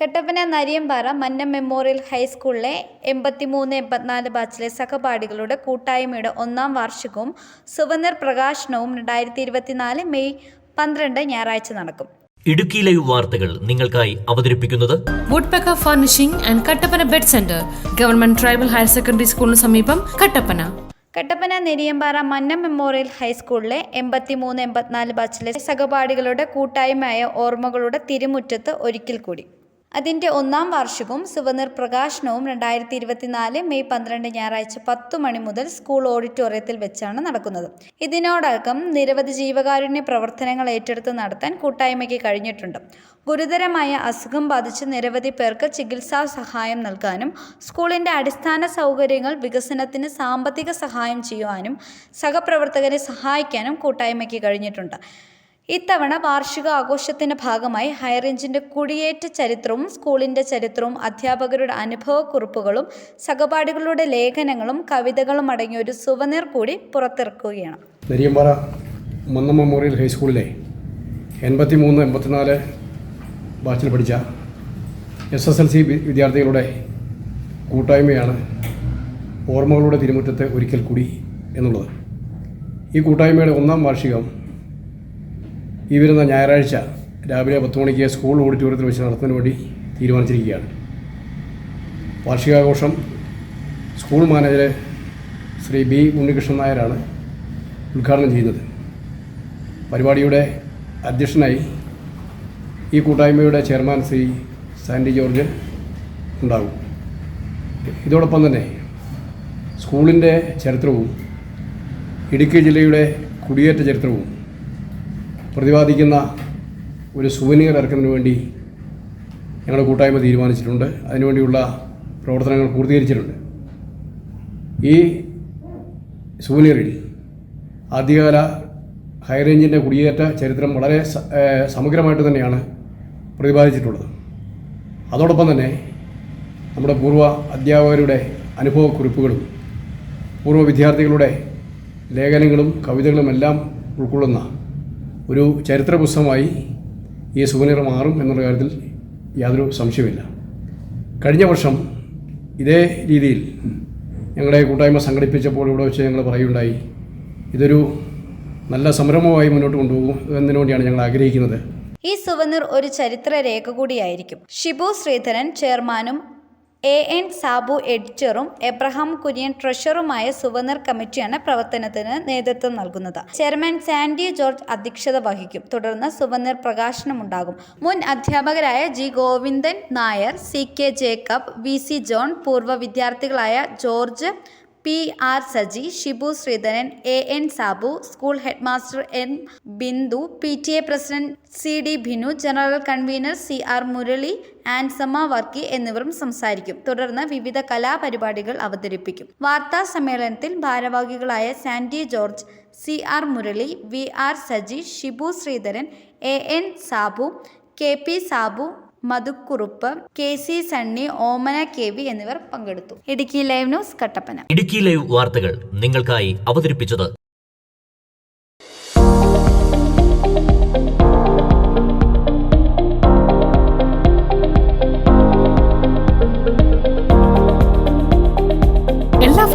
Kattappana Nariyampara Mannam memorial ഹൈസ്കൂളിലെ എൺപത്തിമൂന്ന് എൺപത്തിനാല് ബാച്ചിലെ സഹപാഠികളുടെ കൂട്ടായ്മയുടെ ഒന്നാം വാർഷികവും സുവർണർ പ്രകാശനവും രണ്ടായിരത്തി ഇരുപത്തിനാല് മെയ് പന്ത്രണ്ട് ഞായറാഴ്ച നടക്കും. ഇടുക്കി ലൈവ് വാർത്തകൾ നിങ്ങൾക്കായി അവതരിപ്പിക്കുന്നത് woodpecker furnishing and Kattappana bed centre government tribal higher secondary സ്കൂളിന് സമീപം കട്ടപ്പന. കട്ടപ്പന നെരിയമ്പാറ മന്നം മെമ്മോറിയൽ ഹൈസ്കൂളിലെ എൺപത്തിമൂന്ന് എൺപത്തിനാല് ബാച്ചിലെ സഹപാഠികളുടെ കൂട്ടായ്മയായ ഓർമ്മകളുടെ തിരുമുറ്റത്ത് ഒരിക്കൽ കൂടി. അതിന്റെ ഒന്നാം വാർഷികവും സുവനീർ പ്രകാശനവും രണ്ടായിരത്തി ഇരുപത്തിനാല് മെയ് പന്ത്രണ്ട് ഞായറാഴ്ച പത്തു മണി മുതൽ സ്കൂൾ ഓഡിറ്റോറിയത്തിൽ വെച്ചാണ് നടക്കുന്നത്. ഇതിനോടകം നിരവധി ജീവകാരുണ്യ പ്രവർത്തനങ്ങൾ ഏറ്റെടുത്ത് നടത്താൻ കൂട്ടായ്മയ്ക്ക് കഴിഞ്ഞിട്ടുണ്ട്. ഗുരുതരമായ അസുഖം ബാധിച്ച് നിരവധി പേർക്ക് ചികിത്സാ സഹായം നൽകാനും സ്കൂളിന്റെ അടിസ്ഥാന സൗകര്യങ്ങൾ വികസനത്തിന് സാമ്പത്തിക സഹായം ചെയ്യുവാനും സഹപ്രവർത്തകരെ സഹായിക്കാനും കൂട്ടായ്മയ്ക്ക് കഴിഞ്ഞിട്ടുണ്ട്. ഇത്തവണ വാർഷിക ആഘോഷത്തിന്റെ ഭാഗമായി ഹൈറേഞ്ചിന്റെ കുടിയേറ്റ ചരിത്രവും സ്കൂളിന്റെ ചരിത്രവും അധ്യാപകരുടെ അനുഭവക്കുറിപ്പുകളും സഹപാഠികളുടെ ലേഖനങ്ങളും കവിതകളും അടങ്ങിയ ഒരു സുവനീർ കൂടി പുറത്തിറക്കുകയാണ്. നെരിയമ്പാറ മന്ന മെമ്മോറിയൽ ഹൈസ്കൂളിലെ എൺപത്തി മൂന്ന് എൺപത്തിനാല് ബാച്ചിൽ പഠിച്ച എസ് എസ് എൽ സി വിദ്യാർത്ഥികളുടെ കൂട്ടായ്മയാണ് ഓർമ്മകളുടെ തിരുമുറ്റത്തെ ഒരിക്കൽ കൂടി എന്നുള്ളത്. ഈ കൂട്ടായ്മയുടെ ഒന്നാം വാർഷികം ഈ വരുന്ന ഞായറാഴ്ച രാവിലെ പത്ത് മണിക്ക് സ്കൂൾ ഓഡിറ്റോറിയത്തിൽ വെച്ച് നടത്തുന്നതിന് വേണ്ടി തീരുമാനിച്ചിരിക്കുകയാണ്. വാർഷികാഘോഷം school manager Shri B Unnikrishnan നായരാണ് ഉദ്ഘാടനം ചെയ്യുന്നത്. പരിപാടിയുടെ അധ്യക്ഷനായി ഈ കൂട്ടായ്മയുടെ ചെയർമാൻ ശ്രീ സാൻഡി ജോർജ് ഉണ്ടാകും. ഇതോടൊപ്പം തന്നെ സ്കൂളിന്റെ ചരിത്രവും ഇടുക്കി ജില്ലയുടെ കുടിയേറ്റ ചരിത്രവും പ്രതിപാദിക്കുന്ന ഒരു സുവനീർ ഇറക്കുന്നതിന് വേണ്ടി ഞങ്ങളുടെ കൂട്ടായ്മ തീരുമാനിച്ചിട്ടുണ്ട്. അതിനുവേണ്ടിയുള്ള പ്രവർത്തനങ്ങൾ പൂർത്തീകരിച്ചിട്ടുണ്ട്. ഈ സുവനീറിൽ ആദ്യകാല ഹൈറേഞ്ചിന്റെ കുടിയേറ്റ ചരിത്രം വളരെ സമഗ്രമായിട്ട് തന്നെയാണ് പ്രതിപാദിച്ചിട്ടുള്ളത്. അതോടൊപ്പം തന്നെ നമ്മുടെ പൂർവ അധ്യാപകരുടെ അനുഭവക്കുറിപ്പുകളും പൂർവ വിദ്യാർത്ഥികളുടെ ലേഖനങ്ങളും കവിതകളും എല്ലാം ഉൾക്കൊള്ളുന്ന ഒരു ചരിത്ര പുസ്തകമായി ഈ സുവനീർ മാറും എന്നുള്ള കാര്യത്തിൽ യാതൊരു സംശയമില്ല കഴിഞ്ഞ വർഷം ഇതേ രീതിയിൽ ഞങ്ങളുടെ കൂട്ടായ്മ സംഘടിപ്പിച്ചപ്പോൾ ഇവിടെ വെച്ച് ഞങ്ങൾ പറയുണ്ടായി ഇതൊരു നല്ല സംരംഭമായി മുന്നോട്ട് കൊണ്ടുപോകും എന്നതിനു വേണ്ടിയാണ് ഞങ്ങൾ ആഗ്രഹിക്കുന്നത്. ഈ സുവനിർ ഒരു ചരിത്ര രേഖ കൂടിയായിരിക്കും. ഷിബു ശ്രീധരൻ ചെയർമാനും എ എൻ സാബു എഡിറ്ററും എബ്രഹാം കുര്യൻ ട്രഷറുമായ സുവർണർ കമ്മിറ്റിയാണ് പ്രവർത്തനത്തിന് നേതൃത്വം നൽകുന്നത്. ചെയർമാൻ സാൻഡി ജോർജ് അധ്യക്ഷത വഹിക്കും. തുടർന്ന് സുവർണർ പ്രകാശനമുണ്ടാകും. മുൻ അധ്യാപകരായ G Govindan Nair C K Jacob V C John പൂർവ വിദ്യാർത്ഥികളായ George P R Saji Shibu Sreedharan A N Sabu school headmaster N Bindu P T A president C D Binu general convener C R Murali Ansamma Varkey എന്നിവരും സംസാരിക്കും. തുടർന്ന് വിവിധ കലാപരിപാടികൾ അവതരിപ്പിക്കും. വാർത്താ സമ്മേളനത്തിൽ ഭാരവാഹികളായ Sandy George C R Murali V R Saji Shibu Sreedharan A N Sabu K P Sabu Madhukurup K C Sunny Omana K V എന്നിവർ പങ്കെടുത്തു. Idukki live news Kattappana. Idukki live വാർത്തകൾ നിങ്ങൾക്കായി അവതരിപ്പിച്ചത്